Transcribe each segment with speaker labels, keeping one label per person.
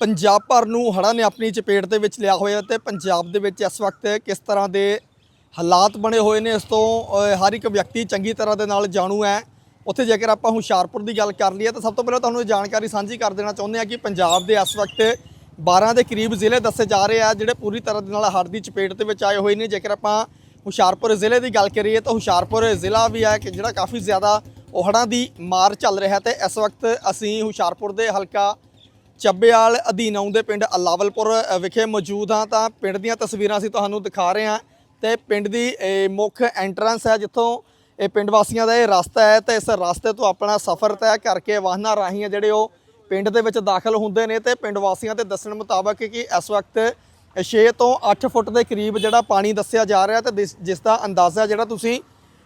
Speaker 1: ਪੰਜਾਬ ਭਰ ਨੂੰ ਹੜ੍ਹਾਂ ਨੇ ਆਪਣੀ ਚਪੇਟ ਦੇ ਵਿੱਚ ਲਿਆ ਹੋਇਆ ਤੇ ਪੰਜਾਬ ਦੇ ਵਿੱਚ ਇਸ ਵਕਤ ਕਿਸ ਤਰ੍ਹਾਂ ਦੇ ਹਾਲਾਤ ਬਣੇ ਹੋਏ ਨੇ, ਇਸ ਤੋਂ ਹਰ ਇੱਕ ਵਿਅਕਤੀ ਚੰਗੀ ਤਰ੍ਹਾਂ ਦੇ ਨਾਲ ਜਾਣੂ ਹੈ। ਉੱਥੇ ਜੇਕਰ ਆਪਾਂ ਹੁਸ਼ਿਆਰਪੁਰ ਦੀ ਗੱਲ ਕਰ ਲਈਏ ਤਾਂ ਸਭ ਤੋਂ ਪਹਿਲਾਂ ਤੁਹਾਨੂੰ ਇਹ ਜਾਣਕਾਰੀ ਸਾਂਝੀ ਕਰ ਦੇਣਾ ਚਾਹੁੰਦੇ ਹਾਂ ਕਿ ਪੰਜਾਬ ਦੇ ਇਸ ਵਕਤ 12 ਦੇ ਕਰੀਬ ਜ਼ਿਲ੍ਹੇ ਦੱਸੇ ਜਾ ਰਹੇ ਆ, ਜਿਹੜੇ ਪੂਰੀ ਤਰ੍ਹਾਂ ਦੇ ਨਾਲ ਹੜ੍ਹ ਦੀ ਚਪੇਟ ਦੇ ਵਿੱਚ ਆਏ ਹੋਏ ਨੇ। ਜੇਕਰ ਆਪਾਂ ਹੁਸ਼ਿਆਰਪੁਰ ਜ਼ਿਲ੍ਹੇ ਦੀ ਗੱਲ ਕਰੀਏ ਤਾਂ ਹੁਸ਼ਿਆਰਪੁਰ ਜ਼ਿਲ੍ਹਾ ਵੀ ਹੈ ਕਿ ਜਿਹੜਾ ਕਾਫੀ ਜ਼ਿਆਦਾ ਹੜ੍ਹਾਂ ਦੀ ਮਾਰ ਚੱਲ ਰਿਹਾ ਤੇ ਇਸ ਵਕਤ ਅਸੀਂ ਹੁਸ਼ਿਆਰਪੁਰ ਦੇ ਹਲਕਾ ਚੱਬੇਵਾਲ ਅਧੀਨ ਆਉਂਦੇ ਪਿੰਡ ਅਲਾਵਲਪੁਰ ਵਿਖੇ ਮੌਜੂਦ ਹਾਂ ਤਾਂ ਪਿੰਡ ਦੀਆਂ ਤਸਵੀਰਾਂ ਅਸੀਂ ਤੁਹਾਨੂੰ ਦਿਖਾ ਰਹੇ ਹਾਂ। ਤੇ ਪਿੰਡ ਦੀ ਮੁੱਖ ਐਂਟਰੈਂਸ ਹੈ ਜਿੱਥੋਂ ਇਹ ਪਿੰਡ ਵਾਸੀਆਂ ਦਾ ਇਹ ਰਸਤਾ ਹੈ ਤੇ ਇਸ ਰਸਤੇ ਤੋਂ ਆਪਣਾ ਸਫ਼ਰ ਤੈਅ ਕਰਕੇ ਵਾਹਨਾਂ ਰਾਹੀਂ ਹੈ ਜਿਹੜੇ ਉਹ ਪਿੰਡ ਦੇ ਵਿੱਚ ਦਾਖਲ ਹੁੰਦੇ ਨੇ ਤੇ ਪਿੰਡ ਵਾਸੀਆਂ ਦੇ ਦੱਸਣ ਮੁਤਾਬਕ ਕਿ ਇਸ ਵਕਤ 6 ਤੋਂ 8 ਫੁੱਟ ਦੇ ਕਰੀਬ ਜਿਹੜਾ ਪਾਣੀ ਦੱਸਿਆ ਜਾ ਰਿਹਾ ਤੇ ਜਿਸ- ਜਿਸ ਦਾ ਅੰਦਾਜ਼ਾ ਜਿਹੜਾ ਤੁਸੀਂ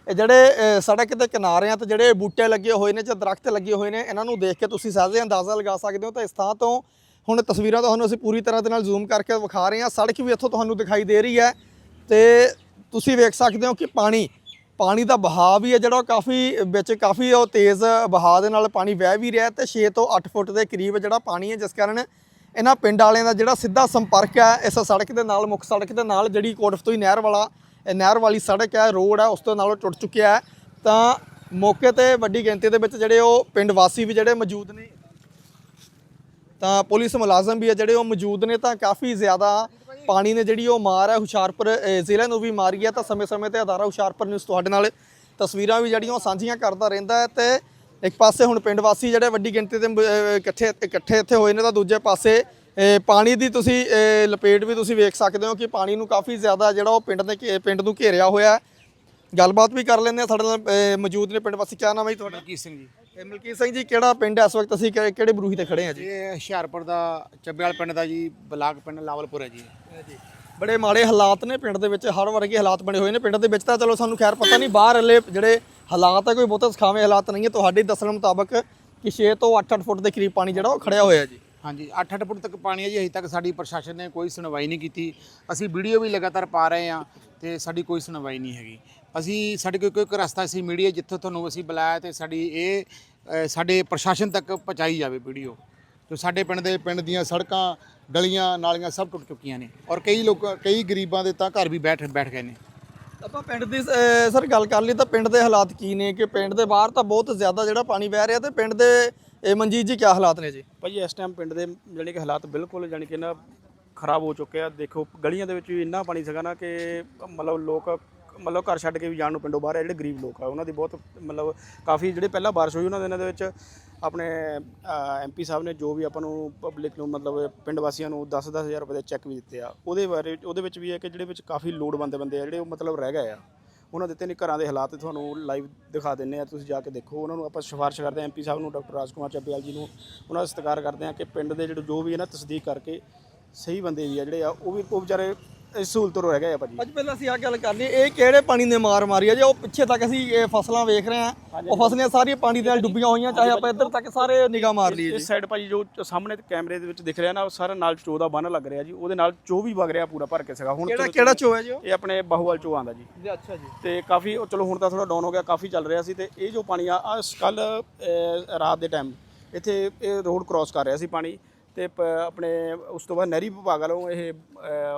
Speaker 1: ਇਹ ਜਿਹੜੇ ਸੜਕ ਦੇ ਕਿਨਾਰਿਆਂ ਤੇ ਜਿਹੜੇ ਬੂਟੇ ਲੱਗੇ ਹੋਏ ਨੇ ਜਾਂ ਦਰਖਤ ਲੱਗੇ ਹੋਏ ਨੇ, ਇਹਨਾਂ ਨੂੰ ਦੇਖ ਕੇ ਤੁਸੀਂ ਸਹਿਜੇ ਅੰਦਾਜ਼ਾ ਲਗਾ ਸਕਦੇ ਹੋ। ਤਾਂ ਇਸ ਥਾਂ ਤੋਂ ਹੁਣ ਤਸਵੀਰਾਂ ਤੁਹਾਨੂੰ ਅਸੀਂ ਪੂਰੀ ਤਰ੍ਹਾਂ ਦੇ ਨਾਲ ਜ਼ੂਮ ਕਰਕੇ ਵਿਖਾ ਰਹੇ ਹਾਂ। ਸੜਕ ਵੀ ਇੱਥੋਂ ਤੁਹਾਨੂੰ ਦਿਖਾਈ ਦੇ ਰਹੀ ਹੈ ਤੇ ਤੁਸੀਂ ਵੇਖ ਸਕਦੇ ਹੋ ਕਿ ਪਾਣੀ ਪਾਣੀ ਦਾ ਬਹਾਅ ਵੀ ਹੈ ਜਿਹੜਾ ਉਹ ਕਾਫੀ ਵਿੱਚ ਕਾਫੀ ਉਹ ਤੇਜ਼ ਬਹਾਅ ਦੇ ਨਾਲ ਪਾਣੀ ਵਹਿ ਵੀ ਰਿਹਾ ਤੇ 6 ਤੋਂ 8 ਫੁੱਟ ਦੇ ਕਰੀਬ ਜਿਹੜਾ ਪਾਣੀ ਹੈ, ਜਿਸ ਕਾਰਨ ਇਹਨਾਂ ਪਿੰਡ ਵਾਲਿਆਂ ਦਾ ਜਿਹੜਾ ਸਿੱਧਾ ਸੰਪਰਕ ਹੈ ਇਸ ਸੜਕ ਦੇ ਨਾਲ, ਮੁੱਖ ਸੜਕ ਦੇ ਨਾਲ, ਜਿਹੜੀ ਕੋਟਫਤੋਈ ਨਹਿਰ ਵਾਲਾ ਇਹ ਨਹਿਰ ਵਾਲੀ ਸੜਕ ਹੈ, ਰੋਡ ਹੈ, ਉਸ ਤੋਂ ਨਾਲੋਂ ਟੁੱਟ ਚੁੱਕਿਆ ਹੈ। ਤਾਂ ਮੌਕੇ ਤੇ ਵੱਡੀ ਗਿਣਤੀ ਦੇ ਵਿੱਚ ਜਿਹੜੇ ਉਹ ਪਿੰਡ ਵਾਸੀ ਵੀ ਜਿਹੜੇ ਮੌਜੂਦ ਨੇ, ਤਾਂ ਪੁਲਿਸ ਮੁਲਾਜ਼ਮ ਵੀ ਹੈ ਜਿਹੜੇ ਉਹ ਮੌਜੂਦ ਨੇ, ਤਾਂ ਕਾਫੀ ਜ਼ਿਆਦਾ ਪਾਣੀ ਨੇ ਜਿਹੜੀ ਉਹ ਮਾਰ ਹੈ, ਹੁਸ਼ਿਆਰਪੁਰ ਜ਼ਿਲ੍ਹੇ ਨੂੰ ਵੀ ਮਾਰੀ ਹੈ। ਤਾਂ ਸਮੇਂ-ਸਮੇਂ ਤੇ ਅਦਾਰਾ ਹੁਸ਼ਿਆਰਪੁਰ ਨਿਊਜ਼ ਤੁਹਾਡੇ ਨਾਲ ਤਸਵੀਰਾਂ ਵੀ ਜਿਹੜੀਆਂ ਉਹ ਸਾਂਝੀਆਂ ਕਰਦਾ ਰਹਿੰਦਾ ਹੈ ਤੇ ਇੱਕ ਪਾਸੇ ਹੁਣ ਪਿੰਡ ਵਾਸੀ ਜਿਹੜੇ ਵੱਡੀ ਗਿਣਤੀ ਦੇ ਇਕੱਠੇ ਇਕੱਠੇ ਇੱਥੇ ਹੋਏ ਨੇ, ਤਾਂ ਦੂਜੇ ਪਾਸੇ ਪਾਣੀ ਦੀ ਤੁਸੀਂ ਲਪੇਟ ਵੀ ਤੁਸੀਂ ਵੇਖ ਸਕਦੇ ਹੋ ਕਿ ਪਾਣੀ ਨੂੰ ਕਾਫੀ ਜ਼ਿਆਦਾ ਜਿਹੜਾ ਉਹ ਪਿੰਡ ਦੇ ਪਿੰਡ ਨੂੰ ਘੇਰਿਆ ਹੋਇਆ ਹੈ। ਗੱਲਬਾਤ ਵੀ ਕਰ ਲੈਂਦੇ ਆ ਸਾਡੇ ਨਾਲ ਮੌਜੂਦ ਨੇ ਪਿੰਡ ਵਾਸੀ। ਕਿਆ ਨਾਮ ਹੈ ਤੁਹਾਡਾ?
Speaker 2: ਮਲਕੀਤ ਸਿੰਘ ਜੀ।
Speaker 1: ਇਹ ਮਲਕੀਤ ਸਿੰਘ ਜੀ ਕਿਹੜਾ ਪਿੰਡ ਹੈ ਇਸ ਵਕਤ? ਅਸੀਂ ਕਿਹੜੇ ਬਰੂਹੀ ਤੇ ਖੜੇ ਹਾਂ ਜੀ?
Speaker 2: ਇਹ ਹੁਸ਼ਿਆਰਪੁਰ ਦਾ ਚੱਬੇਵਾਲ ਪਿੰਡ ਦਾ ਜੀ ਬਲਾਕ ਪਿੰਡ ਲਾਵਲਪੁਰ ਹੈ ਜੀ।
Speaker 1: ਜੀ। ਬੜੇ ਮਾੜੇ ਹਾਲਾਤ ਨੇ ਪਿੰਡ ਦੇ ਵਿੱਚ ਹਰ ਵਰਗੇ ਹਾਲਾਤ ਬਣੇ ਹੋਏ ਨੇ। ਪਿੰਡ ਦੇ ਵਿੱਚ ਤਾਂ ਚਲੋ ਸਾਨੂੰ ਖੈਰ ਪਤਾ ਨਹੀਂ ਬਾਹਰ ਹਲੇ ਜਿਹੜੇ ਹਾਲਾਤ ਹੈ ਕੋਈ ਬਹੁਤੇ ਸਖਾਵੇਂ ਹਾਲਾਤ ਨਹੀਂ ਹੈ। ਤੁਹਾਡੇ ਦੱਸਣ ਮੁਤਾਬਕ ਕਿ 6 ਤੋਂ 8-8 ਫੁੱਟ ਦੇ ਕਰੀਬ ਪਾਣੀ ਜਿਹੜਾ ਉਹ ਖੜਿਆ ਹੋਇਆ ਜੀ।
Speaker 2: ਹਾਂਜੀ 8-8 ਫੁੱਟ ਤੱਕ ਪਾਣੀ ਹੈ ਜੀ, ਅਜੇ ਤੱਕ ਸਾਡੀ ਪ੍ਰਸ਼ਾਸਨ ਨੇ ਕੋਈ ਸੁਣਵਾਈ ਨਹੀਂ ਕੀਤੀ। ਅਸੀਂ ਵੀਡੀਓ ਵੀ ਲਗਾਤਾਰ ਪਾ ਰਹੇ ਹਾਂ ਤੇ ਸਾਡੀ ਕੋਈ ਸੁਣਵਾਈ ਨਹੀਂ ਹੈਗੀ। ਅਸੀਂ, ਸਾਡੇ ਕੋਲ ਕੋਈ ਰਸਤਾ ਸੀ ਮੀਡੀਆ ਜਿੱਥੋਂ ਤੁਹਾਨੂੰ ਅਸੀਂ ਬੁਲਾਇਆ ਤੇ ਸਾਡੀ ਇਹ ਸਾਡੇ ਪ੍ਰਸ਼ਾਸਨ ਤੱਕ ਪਹੁੰਚਾਈ ਜਾਵੇ ਵੀਡੀਓ। ਜੋ ਸਾਡੇ ਪਿੰਡ ਦੇ ਪਿੰਡ ਦੀਆਂ ਸੜਕਾਂ, ਗਲੀਆਂ, ਨਾਲੀਆਂ ਸਭ ਟੁੱਟ ਚੁੱਕੀਆਂ ਨੇ। ਔਰ ਕਈ ਲੋਕ, ਕਈ ਗਰੀਬਾਂ ਦੇ ਤਾਂ ਘਰ ਵੀ ਬੈਠ ਬੈਠ ਗਏ ਨੇ।
Speaker 1: ਆਪਾਂ ਪਿੰਡ ਦੀ ਸਰ ਗੱਲ ਕਰ ਲਈ ਤਾਂ ਪਿੰਡ ਦੇ ਹਾਲਾਤ ਕੀ ਨੇ? ਕਿ ਪਿੰਡ ਦੇ ਬਾਹਰ ਤਾਂ ਬਹੁਤ ਜ਼ਿਆਦਾ ਜਿਹੜਾ ਪਾਣੀ ਵਹਿ ਰਿਹਾ ਤੇ ਪਿੰਡ ਦੇ, ਇਹ ਮਨਜੀਤ ਜੀ ਕੀ ਹਾਲਾਤ ਨੇ ਜੀ?
Speaker 3: ਭਾਜੀ, ਇਸ ਟਾਈਮ ਪਿੰਡ ਦੇ ਜਾਣੀ ਕਿ ਹਾਲਾਤ ਬਿਲਕੁਲ ਜਾਣੀ ਕਿ ਨਾ ਖਰਾਬ ਹੋ ਚੁੱਕੇ ਆ। ਦੇਖੋ, ਗਲੀਆਂ ਦੇ ਵਿੱਚ ਵੀ ਇੰਨਾ ਪਾਣੀ ਸੀਗਾ ਨਾ ਕਿ ਮਤਲਬ ਲੋਕ ਮਤਲਬ ਘਰ ਛੱਡ ਕੇ ਵੀ ਜਾਣ ਨੂੰ ਪਿੰਡੋਂ ਬਾਹਰ ਆ, ਜਿਹੜੇ ਗਰੀਬ ਲੋਕ ਆ, ਉਹਨਾਂ ਦੀ ਬਹੁਤ ਮਤਲਬ ਕਾਫੀ ਜਿਹੜੇ ਪਹਿਲਾਂ ਬਾਰਿਸ਼ ਹੋਈ ਉਹਨਾਂ ਦਿਨਾਂ ਦੇ ਵਿੱਚ ਆਪਣੇ ਐਮਪੀ ਸਾਹਿਬ ਨੇ ਜੋ ਵੀ ਆਪਾਂ ਨੂੰ ਪਬਲਿਕ ਨੂੰ ਮਤਲਬ ਪਿੰਡ ਵਾਸੀਆਂ ਨੂੰ 10 ਹਜ਼ਾਰ ਰੁਪਏ ਦੇ ਚੈੱਕ ਵੀ ਦਿੱਤੇ ਆ, ਉਹਦੇ ਬਾਰੇ, ਉਹਦੇ ਵਿੱਚ ਵੀ ਹੈ ਕਿ ਜਿਹੜੇ ਵਿੱਚ ਕਾਫੀ ਲੋੜਵੰਦ ਬੰਦੇ ਆ, ਜਿਹੜੇ ਉਹ ਮਤਲਬ ਰਹਿ ਗਏ ਆ, ਉਹਨਾਂ ਦਿੱਤੇ ਨੇ ਘਰਾਂ ਦੇ ਹਾਲਾਤ ਤੁਹਾਨੂੰ ਲਾਈਵ ਦਿਖਾ ਦਿੰਨੇ ਆ, ਤੁਸੀਂ ਜਾ ਕੇ ਦੇਖੋ, ਉਹਨਾਂ ਨੂੰ ਆਪਾਂ ਸਿਫਾਰਿਸ਼ ਕਰਦੇ ਹਾਂ ਐਮਪੀ ਸਾਹਿਬ ਨੂੰ, ਡਾਕਟਰ ਰਾਜਕੁਮਾਰ ਚੱਬੇਵਾਲ ਜੀ ਨੂੰ, ਉਹਨਾਂ ਦਾ ਸਤਿਕਾਰ ਕਰਦੇ ਹਾਂ ਕਿ ਪਿੰਡ ਦੇ ਜਿਹੜੇ ਜੋ ਵੀ ਹੈ ਨਾ ਤਸਦੀਕ ਕਰਕੇ ਸਹੀ ਬੰਦੇ ਵੀ ਆ ਜਿਹੜੇ ਆ, ਉਹ ਵੀ, ਉਹ ਵਿਚਾਰੇ ਸਹੂਲਤ ਤੋਂ ਰਹਿ ਗਏ ਆ ਭਾਜੀ।
Speaker 1: ਅੱਜ ਪਹਿਲਾਂ ਅਸੀਂ ਆ ਗੱਲ ਕਰ ਲਈ ਇਹ ਕਿਹੜੇ ਪਾਣੀ ਨੇ ਮਾਰ ਮਾਰੀ ਹੈ ਜੇ ਉਹ ਪਿੱਛੇ ਤੱਕ ਅਸੀਂ ਇਹ ਫਸਲਾਂ ਵੇਖ ਰਹੇ ਹਾਂ ਉਹ ਫਸਲਾਂ ਸਾਰੀਆਂ ਪਾਣੀ ਦੇ ਨਾਲ ਡੁੱਬੀਆਂ ਹੋਈਆਂ ਚਾਹੇ ਆਪਾਂ ਇੱਧਰ ਤੱਕ ਸਾਰੇ ਨਿਗਾਹ ਮਾਰ ਲਈਏ ਜੀ।
Speaker 3: ਇਸ ਸਾਈਡ ਭਾਜੀ ਜੋ ਸਾਹਮਣੇ ਕੈਮਰੇ ਦੇ ਵਿੱਚ ਦਿਖ ਰਿਹਾ ਨਾ ਉਹ ਸਾਰਾ ਨਾਲ ਚੋ ਦਾ ਬੰਨ ਲੱਗ ਰਿਹਾ ਜੀ ਉਹਦੇ ਨਾਲ ਚੋ ਵੀ ਵਗ ਰਿਹਾ ਪੂਰਾ ਭਰ ਕੇ ਸੀਗਾ। ਹੁਣ
Speaker 1: ਕਿਹੜਾ ਕਿਹੜਾ ਚੋ ਹੈ ਜੀ
Speaker 3: ਇਹ ਆਪਣੇ ਬਾਹੂਵਾਲ ਚੋ ਆਂਦਾ ਜੀ।
Speaker 1: ਅੱਛਾ ਜੀ।
Speaker 3: ਤੇ ਕਾਫੀ ਉਹ ਚਲੋ ਹੁਣ ਤਾਂ ਥੋੜਾ ਡਾਊਨ ਹੋ ਗਿਆ ਕਾਫੀ ਚੱਲ ਰਿਹਾ ਸੀ ਤੇ ਇਹ ਜੋ ਪਾਣੀ ਆ ਆ ਕੱਲ ਰਾਤ ਦੇ ਟਾਈਮ ਇੱਥੇ ਇਹ ਰੋਡ ਕ੍ਰਾਸ ਕਰ ਰਿਹਾ ਸੀ ਪਾਣੀ। ਤੇ ਆਪਣੇ ਉਸ ਤੋਂ ਬਾਅਦ ਨਹਿਰੀ ਵਿਭਾਗ ਵੱਲੋਂ ਇਹ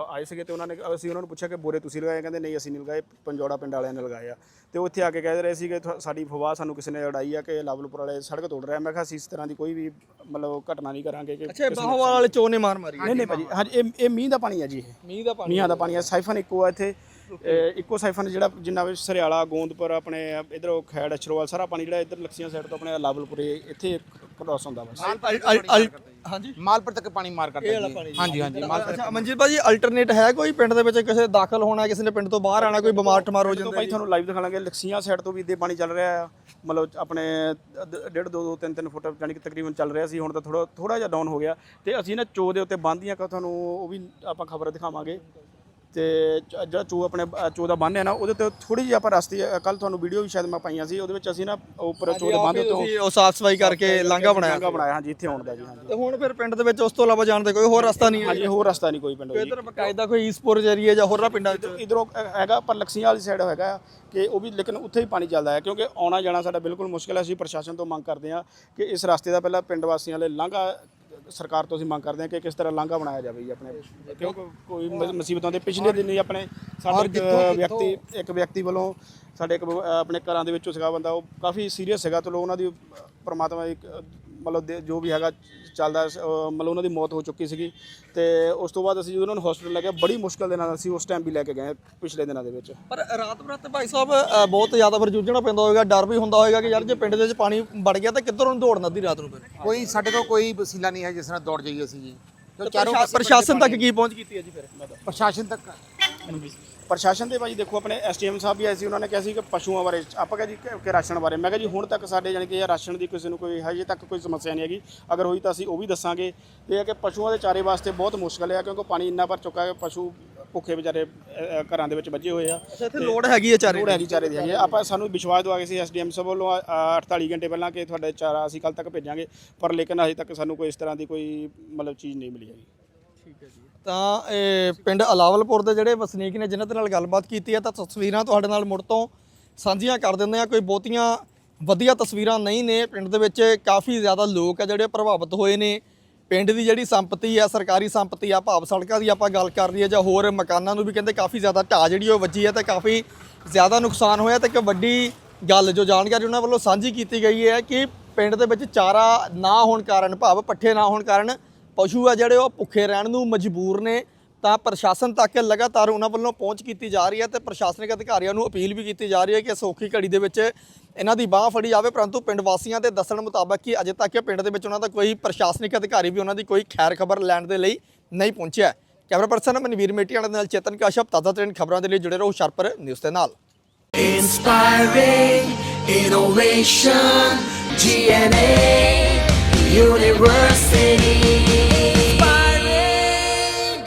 Speaker 3: ਆਏ ਸੀਗੇ ਤੇ ਉਹਨਾਂ ਨੇ ਅਸੀਂ ਉਹਨਾਂ ਨੂੰ ਪੁੱਛਿਆ ਕਿ ਬੋਰੇ ਤੁਸੀਂ ਲਗਾਏ? ਕਹਿੰਦੇ ਨਹੀਂ ਅਸੀਂ ਨਹੀਂ ਲਗਾਏ। ਪੰਜੋੜਾ ਪਿੰਡ ਵਾਲਿਆਂ ਨੇ ਲਗਾਏ ਆ। ਤੇ ਉਹ ਇੱਥੇ ਆ ਕੇ ਕਹਿ ਰਹੇ ਸੀਗੇ ਸਾਡੀ ਫਵਾਹ ਸਾਨੂੰ ਕਿਸੇ ਨੇ ਉਡਾਈ ਆ ਕਿ ਲਾਵਲਪੁਰ ਵਾਲੇ ਸੜਕ ਤੋੜ ਰਿਹਾ। ਮੈਂ ਕਿਹਾ ਅਸੀਂ ਇਸ ਤਰ੍ਹਾਂ ਦੀ ਕੋਈ ਵੀ ਮਤਲਬ ਘਟਨਾ ਨਹੀਂ ਕਰਾਂਗੇ ਕਿ
Speaker 1: ਅੱਛਾ ਬਾਹੋਵਾਲ ਵਾਲੇ ਚੋ ਨੇ ਮਾਰ ਮਾਰੀ।
Speaker 3: ਨਹੀਂ ਨਹੀਂ ਭਾਜੀ ਹਾਂਜੀ ਇਹ ਇਹ ਮੀਂਹ ਦਾ ਪਾਣੀ ਆ ਜੀ ਇਹ।
Speaker 1: ਮੀਂਹ ਦਾ ਪਾਣੀ
Speaker 3: ਮੀਂਹਾਂ ਦਾ ਪਾਣੀ ਆ। ਸਾਈਫਨ ਇੱਕੋ ਆ ਇੱਥੇ। ਇੱਕੋ ਸਾਈਫਨ ਜਿਹੜਾ ਜਿੰਨਾ ਵਿੱਚ ਸਰਿਆਲਾ ਗੋਂਦਪੁਰ ਆਪਣੇ ਇਧਰੋਂ ਖੈੜ ਅਛਰੋਵਾਲ ਸਾਰਾ ਪਾਣੀ ਜਿਹੜਾ ਇਧਰ ਲਕਸੀਆਂ ਸਾਈਡ ਤੋਂ ਆਪਣੇ ਲਾਵਲਪੁਰੇ ਇੱਥੇ ਕ੍ਰੋਸ ਹੁੰਦਾ ਬਸ।
Speaker 1: ਹਾਂਜੀ।
Speaker 2: ਮਾਲਪੁਰ ਤੱਕ ਪਾਣੀ ਮਾਰ ਕਰਦਾ। ਹਾਂਜੀ ਹਾਂਜੀ
Speaker 1: ਅੱਛਾ ਮਨਜੀਤ ਭਾਜੀ ਅਲਟਰਨੇਟ ਹੈ ਕੋਈ ਪਿੰਡ ਦੇ ਵਿੱਚ? ਕਿਸੇ ਦਾਖਲ ਹੋਣਾ ਕਿਸੇ ਨੇ ਪਿੰਡ ਤੋਂ ਬਾਹਰ ਆਣਾ ਕੋਈ ਬਿਮਾਰ ਠਮਾਰ ਹੋ
Speaker 3: ਤੋਂ
Speaker 1: ਜਾਂਦਾ
Speaker 3: ਭਾਈ ਤੁਹਾਨੂੰ ਲਾਈਵ ਦਿਖਾਵਾਂਗੇ ਲਕਸੀਆਂ ਸਾਈਡ ਤੋਂ ਵੀ ਇੱਦੇ ਪਾਣੀ ਚੱਲ ਰਿਹਾ ਆ। ਮਤਲਬ ਆਪਣੇ ਅੱਧ- ਡੇਢ ਦੋ ਦੋ ਤਿੰਨ ਤਿੰਨ ਫੁੱਟ ਜਾਨੀ ਕਿ ਤਕਰੀਬਨ ਚੱਲ ਰਿਹਾ ਸੀ। ਹੁਣ ਤਾਂ ਥੋੜਾ ਥੋੜਾ ਜਿਹਾ ਡਾਊਨ ਹੋ ਗਿਆ। ਤੇ ਅਸੀਂ ਨਾ ਚੋ ਦੇ ਉੱਤੇ ਬੰਦੀਆਂ ਕਾ ਤੁਹਾਨੂੰ ਉਹ ਵੀ ਆਪਾਂ ਖਬਰ ਦਿਖਾਵਾਂਗੇ। ਤੇ ਜਿਹੜਾ ਚੋ ਆਪਣੇ ਚੋ ਦਾ ਬੰਨ ਹੈ ਨਾ ਉਹਦੇ ਤੇ ਥੋੜੀ ਜਿਹੀ ਆਪਾਂ ਰਸਤੇ ਕੱਲ ਤੁਹਾਨੂੰ ਵੀਡੀਓ ਵੀ ਸ਼ਾਇਦ ਮੈਂ ਪਾਈਆਂ ਸੀ ਉਹਦੇ ਵਿੱਚ ਅਸੀਂ ਨਾ ਉੱਪਰ ਚੋ ਦੇ ਬੰਨ
Speaker 1: ਤੁਸੀਂ ਉਹ ਸਾਫ਼ ਸਫ਼ਾਈ ਕਰਕੇ ਲਾਂਘਾ ਬਣਾਇਆ
Speaker 3: ਲਾਂਘਾ ਬਣਾਇਆ ਹਾਂਜੀ ਇੱਥੇ ਆਉਣ ਦਾ ਜੀ ਹਾਂਜੀ।
Speaker 1: ਤੇ ਹੁਣ ਫਿਰ ਪਿੰਡ ਦੇ ਵਿੱਚ ਉਸ ਤੋਂ ਇਲਾਵਾ ਜਾਣ ਦੇ ਕੋਈ ਹੋਰ ਰਸਤਾ ਨਹੀਂ ਹੈ?
Speaker 3: ਹਾਂਜੀ ਹੋਰ ਰਸਤਾ ਨਹੀਂ ਕੋਈ ਪਿੰਡ ਵਿੱਚ
Speaker 1: ਇਧਰ ਬਕਾਇਦਾ ਕੋਈ ਈਸਪੁਰ ਏਰੀਆ ਜਾਂ ਹੋਰਾਂ ਪਿੰਡਾਂ ਵਿੱਚ?
Speaker 3: ਇਧਰੋਂ ਹੈਗਾ ਪਰ ਲਕਸੀਆਂ ਵਾਲੀ ਸਾਈਡ ਹੈਗਾ ਕਿ ਉਹ ਵੀ ਲੇਕਿਨ ਉੱਥੇ ਹੀ ਪਾਣੀ ਚੱਲਦਾ ਹੈ ਕਿਉਂਕਿ ਆਉਣਾ ਜਾਣਾ ਸਾਡਾ ਬਿਲਕੁਲ ਮੁਸ਼ਕਿਲ ਹੈ ਅਸੀਂ ਪ੍ਰਸ਼ਾਸਨ ਤੋਂ ਮੰਗ ਕਰਦੇ ਹਾਂ ਕਿ ਇਸ ਰਸਤੇ ਦਾ ਪਹਿਲਾਂ ਪਿੰਡ ਵਾਸੀਆਂ ਲਈ ਲਾਂਘਾ ਸਰਕਾਰ ਤੋਂ ਅਸੀਂ ਮੰਗ ਕਰਦੇ ਹਾਂ ਕਿ ਕਿਸ ਤਰ੍ਹਾਂ ਲਾਂਘਾ ਬਣਾਇਆ ਜਾਵੇ ਜੀ ਆਪਣੇ ਕਿਉਂਕਿ ਕੋਈ ਮੁਸੀਬਤਾਂ ਦੇ ਪਿਛਲੇ ਦਿਨ ਹੀ ਆਪਣੇ ਸਾਡੇ ਇੱਕ ਵਿਅਕਤੀ ਇੱਕ ਵਿਅਕਤੀ ਵੱਲੋਂ ਸਾਡੇ ਇੱਕ ਆਪਣੇ ਘਰਾਂ ਦੇ ਵਿੱਚੋਂ ਸੀਗਾ ਬੰਦਾ ਉਹ ਕਾਫੀ ਸੀਰੀਅਸ ਸੀਗਾ ਚਲੋ ਉਹਨਾਂ ਦੀ ਪਰਮਾਤਮਾ ਦੀ ਇੱਕ, ਮਤਲਬ ਦੇ- ਜੋ ਵੀ ਹੈਗਾ ਚੱਲਦਾ ਸ- ਅਹ ਮਤਲਬ ਉਹਨਾਂ ਦੀ ਮੌਤ ਹੋ ਚੁੱਕੀ ਸੀਗੀ ਤੇ ਉਸ ਤੋਂ ਬਾਅਦ ਅਸੀਂ ਜਦੋਂ ਉਹਨਾਂ ਨੂੰ ਹਸਪੀਟਲ ਲੈ ਗਏ ਬੜੀ ਮੁਸ਼ਕਲ ਦੇ ਨਾਲ ਅਸੀਂ ਉਸ ਟਾਈਮ ਵੀ ਲੈ ਕੇ ਗਏ ਪਿਛਲੇ ਦਿਨਾਂ ਦੇ ਵਿੱਚ।
Speaker 1: ਪਰ ਰਾਤ ਬਰਾਤ ਭਾਈ ਸਾਹਿਬ ਅ, ਬਹੁਤ ਜ਼ਿਆਦਾ ਫਿਰ ਜੂਝਣਾ ਪੈਂਦਾ ਹੋਵੇਗਾ ਡਰ ਵੀ ਹੁੰਦਾ ਹੋਵੇਗਾ ਕਿ ਯਾਰ ਜੇ ਪਿੰਡ ਦੇ ਵਿੱਚ ਪਾਣੀ ਵੜ ਗਿਆ ਤਾਂ ਕਿੱਧਰੋਂ ਨੂੰ ਦੌੜਨਾ ਅੱਧੀ ਰਾਤ ਨੂੰ ਫਿਰ?
Speaker 2: ਕੋਈ ਸਾਡੇ ਕੋਲ ਕੋਈ ਵਸੀਲਾ ਨਹੀਂ ਹੈ ਜਿਸ ਨਾਲ ਦੌੜ ਜਾਈਏ ਅਸੀਂ ਜੀ।
Speaker 1: ਪ੍ਰਸ਼ਾ- ਪ੍ਰਸ਼ਾਸਨ ਤੱਕ ਕੀ ਪਹੁੰਚ ਕੀਤੀ ਹੈ ਜੀ ਫਿਰ?
Speaker 2: ਪ੍ਰਸ਼ਾਸਨ ਤੱਕ
Speaker 3: ਪ੍ਰਸ਼ਾਸਨ ਦੇ ਭਾਜੀ ਦੇਖੋ ਆਪਣੇ ਐਸਟੀਐਮ ਸਾਹਿਬ ਵੀ ਆਏ ਸੀ ਉਹਨਾਂ ਨੇ ਕਿਹਾ ਸੀ ਕਿ ਪਸ਼ੂਆਂ ਬਾਰੇ ਆਪਾਂ ਕਿਹਾ ਜੀ ਕਿ- ਕਿ ਰਾਸ਼ਨ ਬਾਰੇ। ਮੈਂ ਕਿਹਾ ਜੀ ਹੁਣ ਤੱਕ ਸਾਡੇ ਜਾਣੀ ਕਿ ਇਹ ਰਾਸ਼ਨ ਦੀ ਕਿਸੇ ਨੂੰ ਕੋਈ ਹਜੇ ਤੱਕ ਕੋਈ ਸਮੱਸਿਆ ਨਹੀਂ ਹੈਗੀ। ਅਗਰ ਹੋਈ ਤਾਂ ਅਸੀਂ ਉਹ ਵੀ ਦੱਸਾਂਗੇ। ਇਹ ਹੈ ਕਿ ਪਸ਼ੂਆਂ ਦੇ ਚਾਰੇ ਵਾਸਤੇ ਬਹੁਤ ਮੁਸ਼ਕਲ ਹੈ ਕਿਉਂਕਿ ਪਾਣੀ ਇੰਨਾ ਭਰ ਚੁੱਕਾ ਹੈ ਕਿ ਪਸ਼ੂ ਭੁੱਖੇ ਵਿਚਾਰੇ ਅ, ਅ, ਘਰਾਂ ਦੇ ਵਿੱਚ ਵੱਜੇ ਹੋਏ ਆ।
Speaker 1: ਅੱਛਾ ਇੱਥੇ ਲੋੜ ਹੈਗੀ ਹੈ ਚਾਰੇ
Speaker 3: ਲੋੜ ਹੈਗੀ ਚਾਰੇ ਦੀ ਹੈਗੀ ਹੈ। ਆਪਾਂ ਸਾਨੂੰ ਵਿਸ਼ਵਾਸ ਦਵਾ ਕੇ ਸੀ ਐਸਡੀਐਮ ਸਾਹਿਬ ਵੱਲੋਂ ਅ, 48 ਘੰਟੇ ਪਹਿਲਾਂ ਕਿ ਤੁਹਾਡੇ ਚਾਰਾ ਅਸੀਂ ਕੱਲ ਤੱਕ ਭੇਜਾਂਗੇ। ਪਰ ਲੇਕਿਨ ਹਜੇ ਤੱਕ ਸਾਨੂੰ ਕੋਈ ਇਸ ਤਰ੍ਹਾਂ ਦੀ ਕੋਈ ਮਤਲਬ ਚੀਜ਼ ਨਹੀਂ ਮਿਲੀ ਹੈਗੀ।
Speaker 1: ਤਾਂ, ਇਹ ਪਿੰਡ ਅਲਾਵਲਪੁਰ ਦੇ ਜਿਹੜੇ ਵਸਨੀਕ ਨੇ, ਜਿਨ੍ਹਾਂ ਦੇ ਨਾਲ ਗੱਲਬਾਤ ਕੀਤੀ ਹੈ, ਤਾਂ ਤਸਵੀਰਾਂ ਤੁਹਾਡੇ ਨਾਲ ਮੁੜ ਤੋਂ ਸਾਂਝੀਆਂ ਕਰ ਦਿੰਦੇ ਆ ਕੋਈ ਬਹੁਤੀਆਂ ਵਧੀਆ ਤਸਵੀਰਾਂ ਨਹੀਂ ਨੇ। ਪਿੰਡ ਦੇ ਵਿੱਚ ਕਾਫੀ ਜ਼ਿਆਦਾ ਲੋਕ ਆ ਜਿਹੜੇ ਪ੍ਰਭਾਵਿਤ ਹੋਏ ਨੇ। ਪਿੰਡ ਦੀ ਜਿਹੜੀ ਸੰਪਤੀ ਆ, ਸਰਕਾਰੀ ਸੰਪਤੀ ਆ, ਭਾਵ ਸੜਕਾਂ ਦੀ ਆਪਾਂ ਗੱਲ ਕਰ ਲਈਏ ਜਾਂ ਹੋਰ ਮਕਾਨਾਂ ਨੂੰ ਵੀ ਕਹਿੰਦੇ ਕਾਫੀ ਜ਼ਿਆਦਾ ਢਾਹ ਜਿਹੜੀ ਉਹ ਵੱਜੀ ਹੈ ਤੇ ਕਾਫੀ ਜ਼ਿਆਦਾ ਨੁਕਸਾਨ ਹੋਇਆ। ਤੇ ਇੱਕ ਵੱਡੀ ਗੱਲ ਜੋ ਜਾਣਕਾਰੀ ਉਹਨਾਂ ਵੱਲੋਂ ਸਾਂਝੀ ਕੀਤੀ ਗਈ ਹੈ ਕਿ ਪਿੰਡ ਦੇ ਵਿੱਚ ਚਾਰਾ ਨਾ ਹੋਣ ਕਾਰਨ, ਭਾਵ ਪੱਠੇ ਨਾ ਹੋਣ ਕਾਰਨ ਪਸ਼ੂ ਆ ਜਿਹੜੇ ਉਹ ਭੁੱਖੇ ਰਹਿਣ ਨੂੰ ਮਜਬੂਰ ਨੇ ਤਾਂ ਪ੍ਰਸ਼ਾਸਨ ਤੱਕ ਲਗਾਤਾਰ ਉਹਨਾਂ ਵੱਲੋਂ ਪਹੁੰਚ ਕੀਤੀ ਜਾ ਰਹੀ ਹੈ ਤੇ ਪ੍ਰਸ਼ਾਸਨਿਕ ਅਧਿਕਾਰੀਆਂ ਨੂੰ ਅਪੀਲ ਵੀ ਕੀਤੀ ਜਾ ਰਹੀ ਹੈ ਕਿ ਸੌਖੀ ਘੜੀ ਦੇ ਵਿੱਚ ਇਹਨਾਂ ਦੀ ਬਾਹ ਫੜੀ ਜਾਵੇ ਪਰੰਤੂ ਪਿੰਡ ਵਾਸੀਆਂ ਦੇ ਦੱਸਣ ਮੁਤਾਬਕ ਕਿ ਅਜੇ ਤੱਕ ਪਿੰਡ ਦੇ ਵਿੱਚ ਉਹਨਾਂ ਦਾ ਕੋਈ ਪ੍ਰਸ਼ਾਸਨਿਕ ਅਧਿਕਾਰੀ ਵੀ ਉਹਨਾਂ ਦੀ ਕੋਈ ਖੈਰ ਖਬਰ ਲੈਣ ਦੇ ਲਈ ਨਹੀਂ ਪਹੁੰਚਿਆ। ਕੈਮਰਾ ਪਰਸਨ ਮਨਵੀਰ ਮੇਟੀਆਣਾ ਦੇ ਨਾਲ ਚੇਤਨ ਕਾਸ਼ਪ ਤਾਜ਼ਾ ਤਰੀਨ ਖਬਰਾਂ ਦੇ ਲਈ ਜੁੜੇ ਰਹੋ ਹੁਸ਼ਿਆਰਪੁਰ ਨਿਊਜ਼ ਦੇ ਨਾਲ।
Speaker 4: Inspiring innovation, GNA University.